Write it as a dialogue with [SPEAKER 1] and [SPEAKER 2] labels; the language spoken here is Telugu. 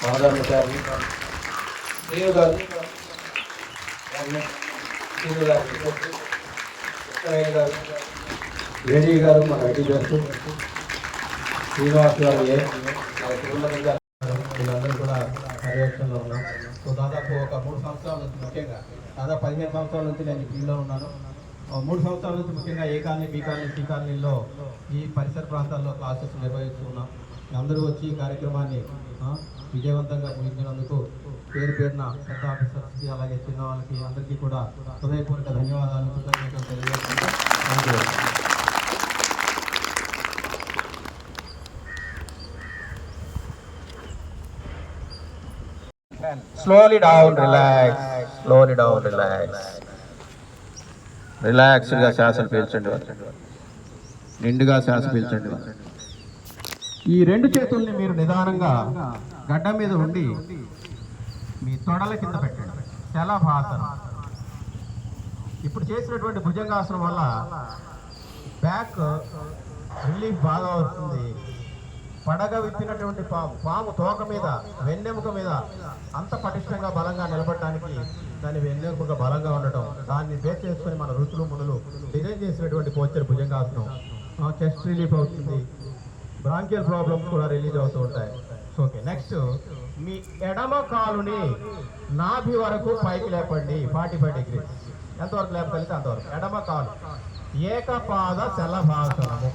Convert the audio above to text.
[SPEAKER 1] సాధారణ గారు దేవ్ గారు సీను గారు గారు గారు మన ఐటీ శ్రీనివాస్ గారు ఏ వీళ్ళందరూ కూడా పర్యవేక్షణలో ఉన్నాం సో దాదాపు ఒక మూడు సంవత్సరాల నుంచి ముఖ్యంగా దాదాపు పదిహేను సంవత్సరాల నుంచి నేను ఈ ఫీల్డ్లో ఉన్నాను ఆ మూడు సంవత్సరాల నుంచి ముఖ్యంగా A colony B colony C కాలనీలో ఈ పరిసర ప్రాంతాల్లో క్లాసెస్ నిర్వహిస్తున్నాం అందరూ వచ్చి ఈ కార్యక్రమాన్ని విజయవంతంగా ముగించినందుకు పేరు పేరున పెద్ద ఆఫీసర్స్కి అలాగే చిన్న వాళ్ళకి అందరికీ కూడా హృదయపూర్వక ధన్యవాదాలు కృతజ్ఞతలు తెలియజేస్తున్నాం thank
[SPEAKER 2] Slowly down, relax. Slowly down, relax. రిలాక్స్డ్గా శ్వాసలు పీల్చండి నిండుగా శ్వాస పీల్చండి
[SPEAKER 1] ఈ రెండు చేతుల్ని మీరు నిదానంగా గడ్డ మీద ఉండి మీ తొడల కింద పెట్టండి. శలభాసనం. ఇప్పుడు చేసినటువంటి భుజంగాసనం వల్ల బ్యాక్ రిలీఫ్ బాగా వస్తుంది. పడగ విప్పినటువంటి పాము పాము తోక మీద వెన్నెముక మీద అంత పటిష్టంగా బలంగా నిలబడటానికి దాని వెన్నెముక బలంగా ఉండటం దాన్ని బేస్ చేసుకొని మన ఋతులు మునులు డిజైన్ చేసినటువంటి పోచర్ భుజంగాసనం. చెస్ట్ రిలీఫ్ అవుతుంది. బ్రాంకియల్ ప్రాబ్లమ్స్ కూడా రిలీజ్ అవుతూ ఉంటాయి. ఓకే నెక్స్ట్ మీ ఎడమ కాలుని నాభి వరకు పైకి లేపండి ఫార్టీ ఫైవ్ డిగ్రీస్ ఎంతవరకు లేపగలిగితే అంతవరకు. ఎడమ కాలు. ఏకపాద శలభాసనము